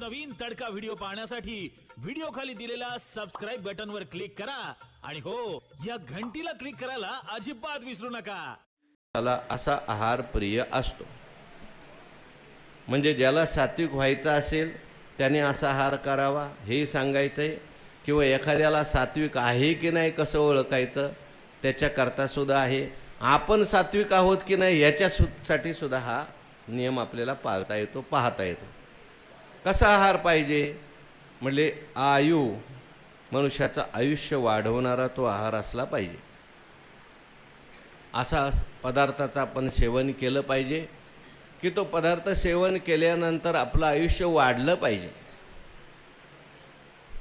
नवनवीन तडका व्हिडिओ पाहण्यासाठी व्हिडिओ खाली दिलेल्या सबस्क्राईब बटन वर क्लिक करा. आणि हो या घंटीला क्लिक करायला अजिबात विसरू नका. त्याला असा आहार प्रिय असतो. म्हणजे ज्याला सात्विक व्हायचा असेल त्याने असा आहार करावा. हे सांगायचं आहे किंवा एखाद्याला सात्विक आहे की नाही कसं ओळखायचं त्याच्याकरता सुद्धा आहे. आपण सात्विक आहोत की नाही याच्यासाठी सुद्धा हा नियम आपल्याला पाळता येतो पाहता येतो. कसा आहार पाहिजे? म्हणजे आयु. मनुष्याचं आयुष्य वाढवणारा तो आहार असला पाहिजे. असा पदार्थाचं आपण सेवन केलं पाहिजे की तो पदार्थ सेवन केल्यानंतर आपलं आयुष्य वाढलं पाहिजे.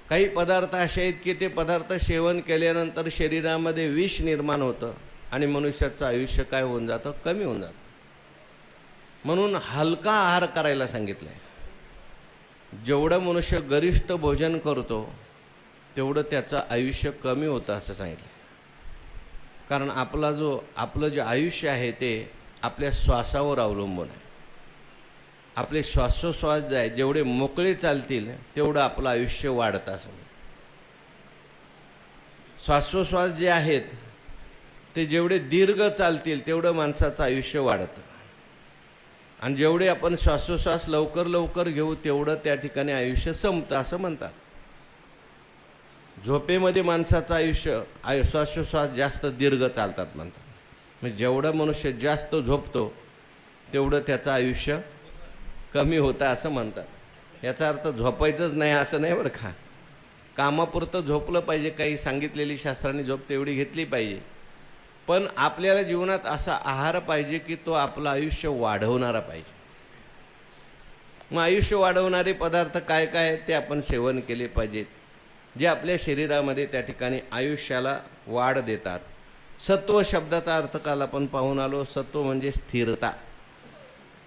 काही पदार्थ असे आहेत की ते पदार्थ सेवन केल्यानंतर शरीरामध्ये विष निर्माण होतं आणि मनुष्याचं आयुष्य काय होऊन जातं? कमी होऊन जातं. म्हणून हलका आहार करायला सांगितलं आहे जेवढं मनुष्य गरिष्ठ भोजन करतो तेवढं त्याचं आयुष्य कमी होतं असं सांगितलं. कारण आपला जो आपलं जे आयुष्य आहे ते आपल्या श्वासावर अवलंबून आहे. आपले श्वासोश्वास जे आहे जेवढे मोकळे चालतील तेवढं आपलं आयुष्य वाढतं असं श्वासोश्वास जे आहेत ते जेवढे दीर्घ चालतील तेवढं माणसाचं आयुष्य वाढतं. आणि जेवढे आपण श्वासोश्वास लवकर लवकर घेऊ तेवढं त्या ठिकाणी आयुष्य संपतं असं म्हणतात. झोपेमध्ये माणसाचं आयुष्य आयु श्वासोश्वास जास्त दीर्घ चालतात म्हणतात. म्हणजे जेवढं मनुष्य जास्त झोपतो तेवढं त्याचं आयुष्य कमी होतं असं म्हणतात. याचा अर्थ झोपायचंच नाही असं नाही बरं का? कामापुरतं झोपलं पाहिजे काही सांगितलेली शास्त्रांनी झोप तेवढी घेतली पाहिजे. पण आपल्याला जीवनात असा आहार पाहिजे की तो आपलं आयुष्य वाढवणारा पाहिजे. मग आयुष्य वाढवणारे पदार्थ काय काय आहेत ते आपण सेवन केले पाहिजेत. जे आपल्या शरीरामध्ये त्या ठिकाणी आयुष्याला वाढ देतात. सत्व शब्दाचा अर्थ काल आपण पाहून आलो सत्व म्हणजे स्थिरता.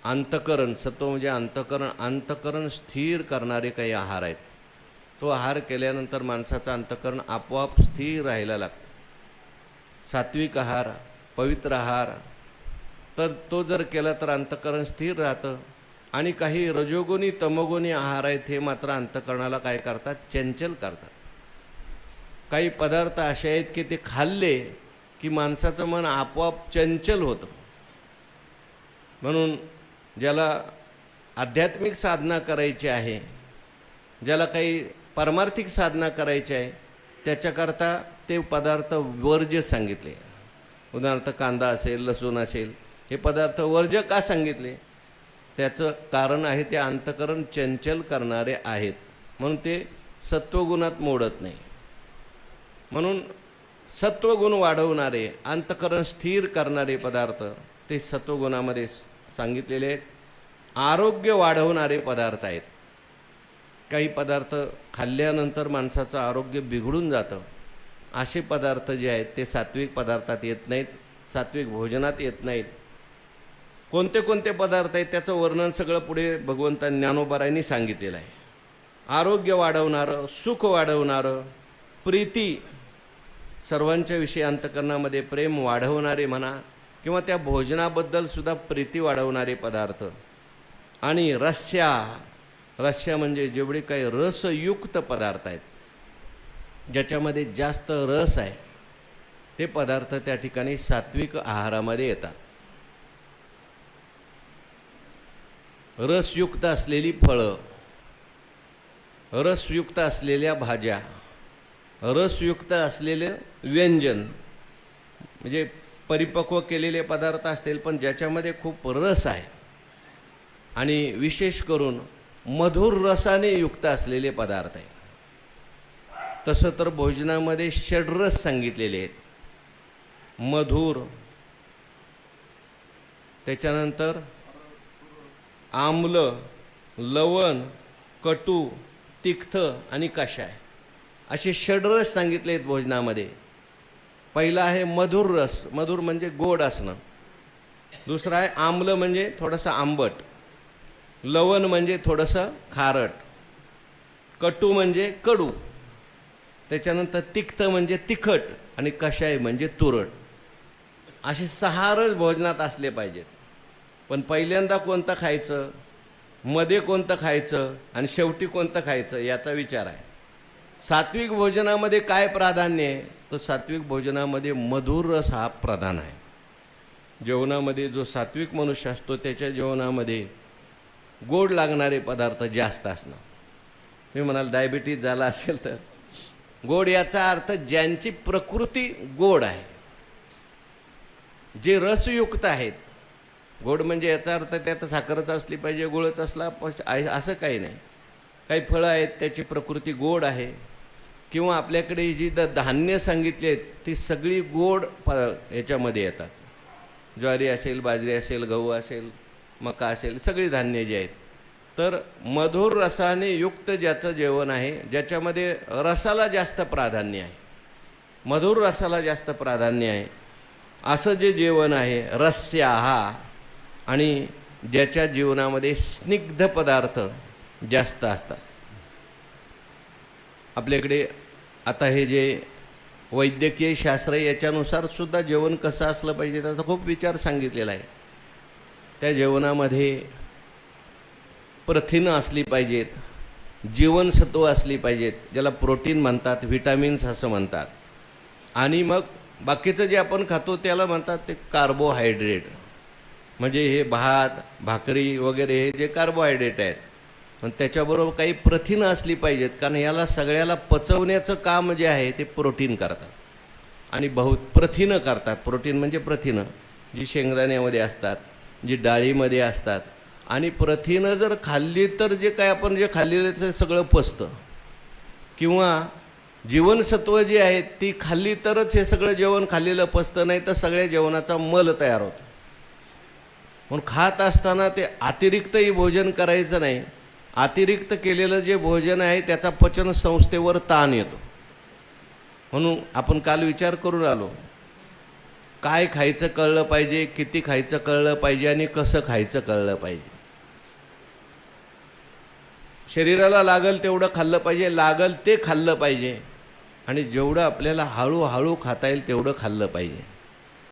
अंतकरण सत्व म्हणजे अंतकरण अंतकरण स्थिर करणारे काही आहार आहेत. तो आहार केल्यानंतर माणसाचं अंतकरण आपोआप स्थिर राहायला लागतं. सात्विक आहार पवित्र आहार. तर तो जर केला तर अंतकरण स्थिर राहतं. आणि काही रजोगुणी तमोगुणी आहार आहेत हे मात्र अंतकरणाला काय करतात? चंचल करतात. काही पदार्थ असे आहेत की ते खाल्ले की माणसाचं मन आपोआप चंचल होतं. म्हणून ज्याला आध्यात्मिक साधना करायची आहे ज्याला काही पारमार्थिक साधना करायची आहे त्याच्याकरता ते पदार्थ वर्ज्य सांगितले. उदाहरणार्थ कांदा असेल लसूण असेल हे पदार्थ वर्ज्य का सांगितले? त्याचं कारण आहे ते अंतकरण चंचल करणारे आहेत. म्हणून ते सत्वगुणात मोडत नाही. म्हणून सत्वगुण वाढवणारे अंतकरण स्थिर करणारे पदार्थ ते सत्वगुणामध्ये सांगितलेले आहेत. आरोग्य वाढवणारे पदार्थ आहेत. काही पदार्थ खाल्ल्यानंतर माणसाचं आरोग्य बिघडून जातं. असे पदार्थ जे आहेत ते सात्विक पदार्थात येत नाहीत सात्विक भोजनात येत नाहीत. कोणते कोणते पदार्थ आहेत त्याचं वर्णन सगळं पुढे भगवंता ज्ञानोबारायांनी सांगितलेलं आहे. आरोग्य वाढवणारं सुख वाढवणारं प्रीती सर्वांच्या विषयी अंतकरणामध्ये प्रेम वाढवणारे म्हणा किंवा त्या भोजनाबद्दल सुद्धा प्रीती वाढवणारे पदार्थ. आणि रस्या रस्या म्हणजे जेवढे काही रसयुक्त पदार्थ आहेत ज्याच्यामध्ये जास्त रस आहे ते पदार्थ त्या ठिकाणी सात्विक आहारामध्ये येतात. रसयुक्त असलेली फळं रसयुक्त असलेल्या भाज्या रसयुक्त असलेलं व्यंजन म्हणजे परिपक्व केलेले पदार्थ असतील पण ज्याच्यामध्ये खूप रस आहे. आणि विशेष करून मधुर रसाने युक्त असलेले पदार्थ आहे. तसं तर भोजनामध्ये षड्रस सांगितलेले आहेत. मधुर त्याच्यानंतर आम्ल लवण कटू तिख्थ आणि कषाय. असे षड्रस सांगितले आहेत भोजनामध्ये. पहिला आहे मधुर रस. मधुर म्हणजे गोड असणं. दुसरा आहे आम्ल म्हणजे थोडंसं आंबट. लवण म्हणजे थोडंसं खारट. कटू म्हणजे कडू. त्याच्यानंतर तिक्त म्हणजे तिखट आणि कषाय म्हणजे तुरट असे सहारच भोजनात असले पाहिजेत. पण पहिल्यांदा कोणतं खायचं? मध्ये कोणतं खायचं? आणि शेवटी कोणतं खायचं? याचा विचार आहे. सात्विक भोजनामध्ये काय प्राधान्य आहे? तर सात्विक भोजनामध्ये मधुर रस हा प्रधान आहे. जेवणामध्ये जो सात्विक मनुष्य असतो त्याच्या जेवणामध्ये गोड लागणारे पदार्थ जास्त असणं. तुम्ही म्हणाल डायबिटीज झाला असेल तर. गोड याचा अर्थ ज्यांची प्रकृती गोड आहे. जे रसयुक्त आहेत. गोड म्हणजे याचा अर्थ त्यात साखरच असली पाहिजे गुळच असला पश- असं काही नाही. काही फळं आहेत त्याची प्रकृती गोड आहे. किंवा आपल्याकडे जी द धान्य सांगितली आहेत ती सगळी गोड प याच्यामध्ये येतात. ज्वारी असेल बाजरी असेल गहू असेल मका असेल सगळी धान्य जी आहेत तर मधुर रसाने युक्त ज्याचं जेवण आहे ज्याच्यामध्ये रसाला जास्त प्राधान्य आहे. मधुर रसाला जास्त प्राधान्य आहे. असं जे जेवण आहे रस्या हा आणि ज्याच्या जीवनामध्ये स्निग्ध पदार्थ जास्त असतात. आपल्याकडे आता हे जे वैद्यकीय शास्त्र याच्यानुसार सुद्धा जेवण कसं असलं पाहिजे त्याचा खूप विचार सांगितलेला आहे. त्या जेवणामध्ये प्रथिनं असली पाहिजेत जीवनसत्व असली पाहिजेत ज्याला प्रोटीन म्हणतात व्हिटॅमिन्स असं म्हणतात. आणि मग बाकीचं जे आपण खातो त्याला म्हणतात ते कार्बोहायड्रेट. म्हणजे हे भात भाकरी वगैरे हे जे कार्बोहायड्रेट आहेत पण त्याच्याबरोबर काही प्रथिनं असली पाहिजेत कारण याला सगळ्याला पचवण्याचं काम जे आहे ते प्रोटीन करतात. आणि बहु प्रथिनं करतात. प्रोटीन म्हणजे प्रथिनं जी शेंगदाण्यामध्ये असतात जी डाळीमध्ये असतात आणि प्रथिनं जर खाल्ली तर जे काय आपण जे खाल्लेलं ते सगळं पचतं. किंवा जीवनसत्व जी आहेत ती खाल्ली तरच हे सगळं जेवण खाल्लेलं पचतं नाही तर सगळ्या जेवणाचा मल तयार होतो. म्हणून खात असताना ते अतिरिक्तही भोजन करायचं नाही. अतिरिक्त केलेलं जे भोजन आहे त्याचा पचन संस्थेवर ताण येतो. म्हणून आपण काल विचार करून आलो. काय खायचं कळलं पाहिजे किती खायचं कळलं पाहिजे आणि कसं खायचं कळलं पाहिजे. शरीराला लागल तेवढं खाल्लं पाहिजे लागल ते खाल्लं पाहिजे. आणि जेवढं आपल्याला हळूहळू खाता येईल तेवढं खाल्लं पाहिजे.